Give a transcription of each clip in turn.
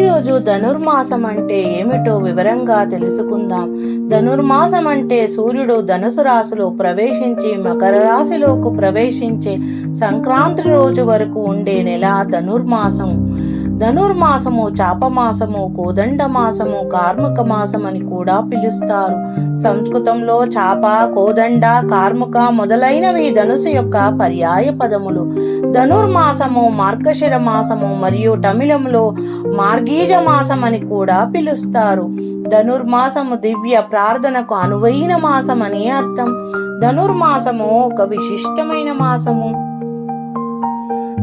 ఈరోజు ధనుర్మాసం అంటే ఏమిటో వివరంగా తెలుసుకుందాం. ధనుర్మాసం అంటే సూర్యుడు ధనుసు రాశిలో ప్రవేశించి మకర రాశిలోకి ప్రవేశించే సంక్రాంతి రోజు వరకు ఉండే నెల ధనుర్మాసం. ధనుర్మాసము చాపమాసము కోదండ మాసము కార్ముక మాసం అని కూడా పిలుస్తారు. సంస్కృతంలో చాప కోదండ కార్ముక మొదలైనవి ధనుసు యొక్క పర్యాయ పదములు. ధనుర్మాసము మార్గశిర మాసము మరియు తమిళంలో మార్గీజ మాసం అని కూడా పిలుస్తారు. ధనుర్మాసము దివ్య ప్రార్థనకు అనువైన మాసం అని అర్థం. ధనుర్మాసము ఒక విశిష్టమైన మాసము.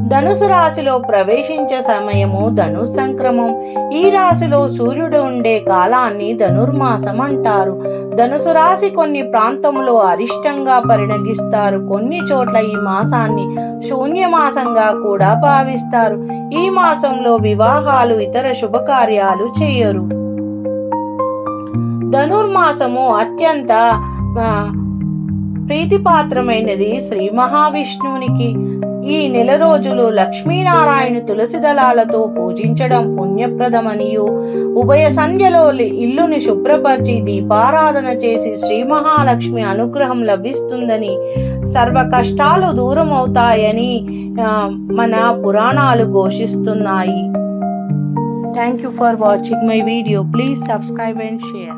ధనుసు రాశిలో ప్రవేశించే సమయము ధను సంక్రమం. ఈ రాశిలో సూర్యుడు ఉండే కాలాన్ని ధనుర్మాసం అంటారు. ధనుసు రాశి కొన్ని ప్రాంతంలో అరిష్టంగా పరిణగిస్తారు కొన్ని చోట్ల ఈ మాసాన్ని శూన్య మాసంగా కూడా భావిస్తారు. ఈ మాసంలో వివాహాలు ఇతర శుభకార్యాలు చేయరు. ధనుర్మాసము అత్యంత ప్రీతిపాత్రమైనది శ్రీ మహావిష్ణువునికి. ఈ నెల రోజులు లక్ష్మీనారాయణ తులసి దళాలతో పూజించడం పుణ్యప్రదమనియు. ఉభయ సంధ్యలో ఇల్లుని శుభ్రపరిచి దీపారాధన చేసి శ్రీ మహాలక్ష్మి అనుగ్రహం లభిస్తుందని సర్వ కష్టాలు దూరం అవుతాయని మన పురాణాలు ఘోషిస్తున్నాయి. Thank you for watching my video. Please subscribe and share.